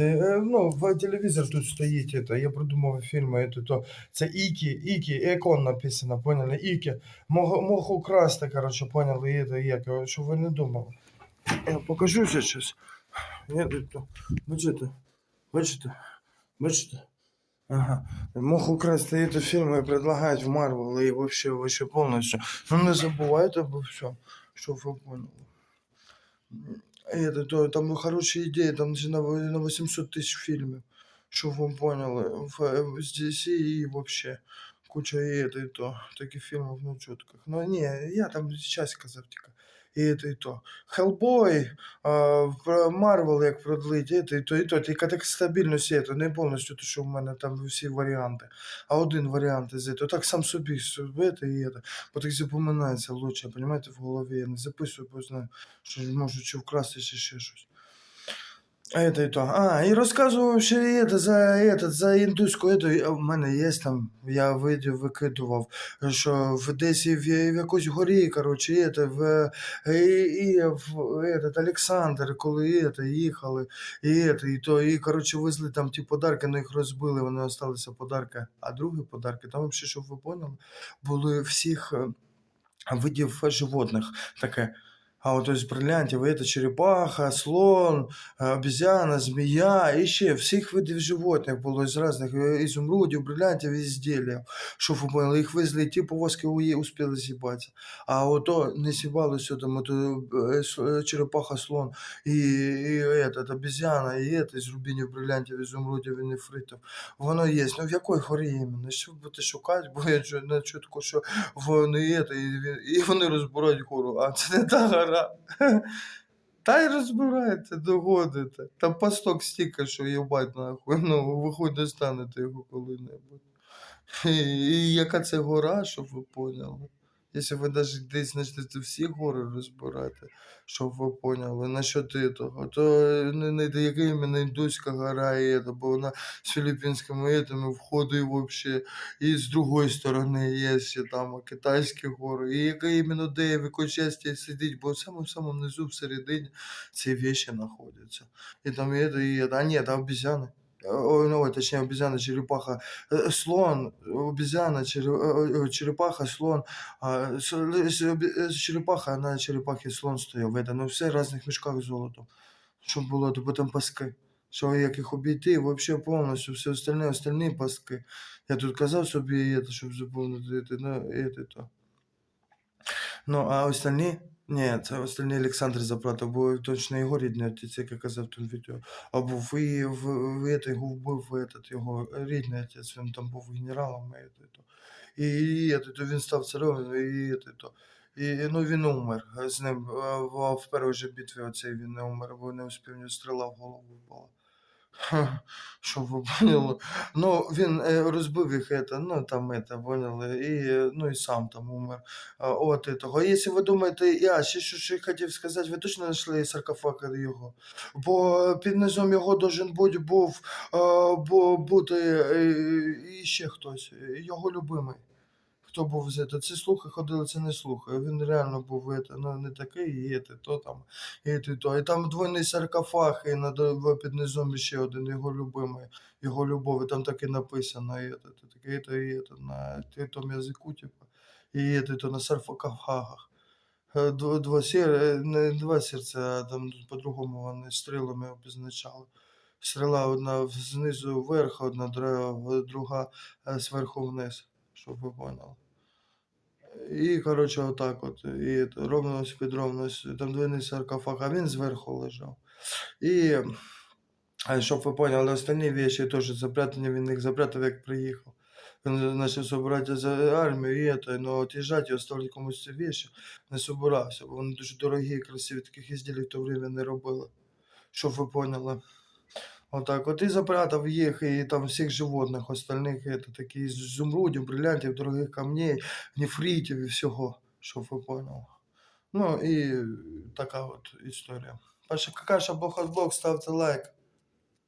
Е, Ну, в телевізор тут стоїть, это, я придумав фільми, это, то, це Ікі, Ікі, Екон написано, поняли, Ікі. Мог, мог украсти, короче, поняли, і это, як, його, щоб ви не думали. Я покажу сейчас. Нет, это, бачите, бачите, бачите. Ага. Мог украсти это фільми і предлагають в Марвел і вообще, вообще повністю. Ну не забувайте, бо все, щоб ви поняли. Это, то, там хорошие идеи, там же на, во- на 800 тысяч фильмов, чтобы вы поняли, в, в DC и вообще куча и это, и то, таких фильмов на четках. Но не, я там сейчас сказав тільки. І это, і то. Хеллбой, а, про Марвел як продлить, і то, і то, і то. Тільки так стабільно все, це не повністю, то, що в мене там всі варіанти. А один варіант із этого. Так сам собі, это і это. Бо так запоминається лучше, понимаете, в голові. Я не записую, бо знаю, що можу чи вкрасти, чи ще щось. А это и то. А, и рассказывал ще это за этот, за індуську эту. і В мене є там, я видів, викидував, що в десь в, в якійсь горі, короче, і это, в, і, і в этот, Олександр, коли і это, їхали, і это, і то, і, короче, везли там ті подарки, але їх розбили, вони залишилися подарки. А другі подарки, там взагалі, щоб ви поняли, були всіх е, видів животних таке. А вот из бриллиантів это черепаха, слон, е, обезьяна, змія, і ще всіх видів животних було з різних е, ізумрудів, бриллиантів і ізділів. Щоб ви поняли, їх везли, ті повозки уї- успіли з'їбатися. А ото не сібалося там, ото е, с- е, черепаха, слон, і, і этот, обезьяна, і это, з рубінів, бриллиантів, ізумрудів і нефритів. Воно є. Ну в якої горі іменно? Що ви будете шукати? Бо я чу- не чутко, що вони это, і, він- і вони розбирають гору. А це не та гора. Та й розбирайте, догодите. Там пасток стільки, що їбать нахуй. Ну, ви хоч достанете його коли-небудь. І, і яка це гора, щоб ви поняли? Якщо ви навіть десь почнете всі гори розбирати, щоб ви поняли, насчет того, то не, не яка іменно індуська гора, це, бо вона з філіппінськими етами входить вообще, і з другої сторони є ще там китайські гори, і яка іменно де в якій сидить, бо в самому самому низу всередині ці вещи знаходяться. І там це, і це. А ні, там обезьяни. Ой, ну, ой, точнее, обезьяна, черепаха, э, слон, обезьяна, чере- э, э, черепаха, слон, а, с- л- с- обе- э, черепаха, а на черепахі слон стояв, это, ну все в різних мішках з золотом, щоб було, то потім паски. Що як їх обійти, вообще повністю, все остальне, остальні паски. Я тут казав собі, это, щоб заповнити, это, ну, это, то. Ну, а остальні? Ні, це остальні Олександр заплатив, бо точно його рідний отець, як я казав в тому відео. А був і в, в, это, його вбив этот, його рідний отець, він там був генералом. І, это, то. і, і, это, то він став царем, і, это, то. І, ну, він умер з ним. а, В, в першій же битві оцей він не умер, бо не успів, в нього стріла в голову впала. Ха, Щоб ви поняли. Ну, він е, розбив їх, это, ну, там, это, поняли, і, е, ну, і сам там умер. А, От этого. Якщо ви думаєте, я ще що, що я хотів сказати, ви точно знайшли саркофаг його? Бо під низом його должен бути був а, бу- бути е, і ще хтось, е, його любимий. Хто був з це? Слухи ходили, це не слухи. Він реально був ну, не такий, і це, то там, і те, то. І там двойний саркофаг, і над, під низом ще один його любимий, його любов, і там так і написано, і то, і то, і це, на тому язику, типу, і це, то на саркофагах. Е, Два, е, не два серця, а там по-другому вони стрілами обозначали. Стріла одна знизу вверх, одна друга е, зверху вниз, щоб ви поняли. І, коротше, отак от. І це, ровно під ровно, ось, там двойний саркофаг, а він зверху лежав. І, щоб ви поняли, останні вещи теж запрятані, він їх запрятав, як приїхав. Він почав збирати за армію, і це, ну, от'їжджати і оставити комусь ці вещи не собирався, бо вони дуже дорогі красиві, таких ізділів в то время не робили. Щоб ви поняли. Отак, от і запрятав їх, і там всіх животних остальних, это, такі з зумрудів, брилянтів, дорогих камней, нефритів і всього, щоб ви поняли. Ну і така от історія. Перша какаша Бог от Бог, ставте лайк.